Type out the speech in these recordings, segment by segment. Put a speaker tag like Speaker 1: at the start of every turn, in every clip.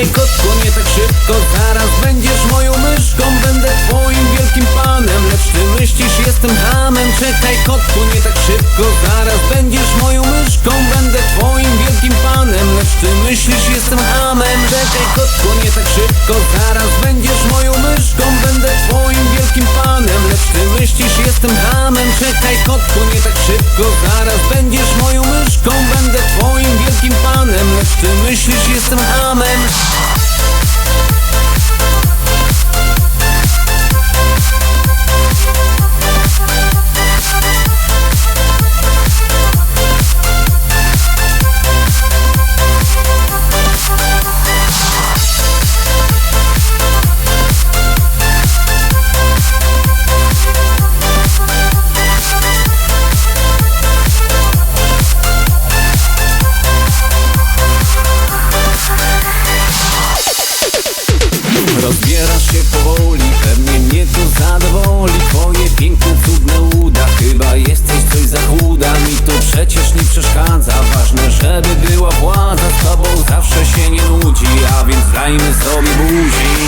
Speaker 1: Kochany kotko, nie tak szybko Zaraz będziesz moją myszką. Będę twoim wielkim panem Lecz ty myślisz, jestem hamem. Czekaj kotko, nie tak szybko Zaraz będziesz moją myszką. Będę twoim wielkim panem Lecz ty myślisz, jestem hamem. Czekaj kotko, nie tak szybko Zaraz ty myślisz, jestem hamem Rozbierasz się powoli, pewnie mnie to zadowoli. Twoje piękne, cudne uda, chyba jesteś coś za chuda. Mi to przecież nie przeszkadza, ważne żeby była władza. Z tobą zawsze się nie nudzi, a więc dajmy sobie buzi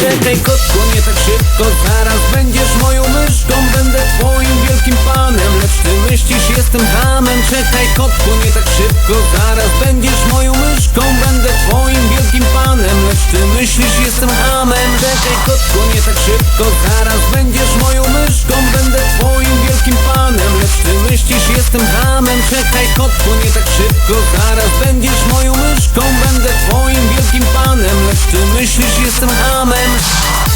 Speaker 1: Czekaj kotku, nie tak szybko, zaraz będziesz moją myszką. Będę twoim wielkim panem, lecz ty myślisz, jestem hamem Czekaj kotku, nie tak szybko, zaraz będziesz moją myszką. Będę twoim wielkim panem, lecz ty myślisz, jestem hamem. Czekaj kotku, nie tak szybko, zaraz będziesz moją myszką. Będę twoim wielkim panem, lecz ty myślisz, jestem hamem Czekaj kotku, nie tak szybko, zaraz będziesz myślisz, jestem hamem?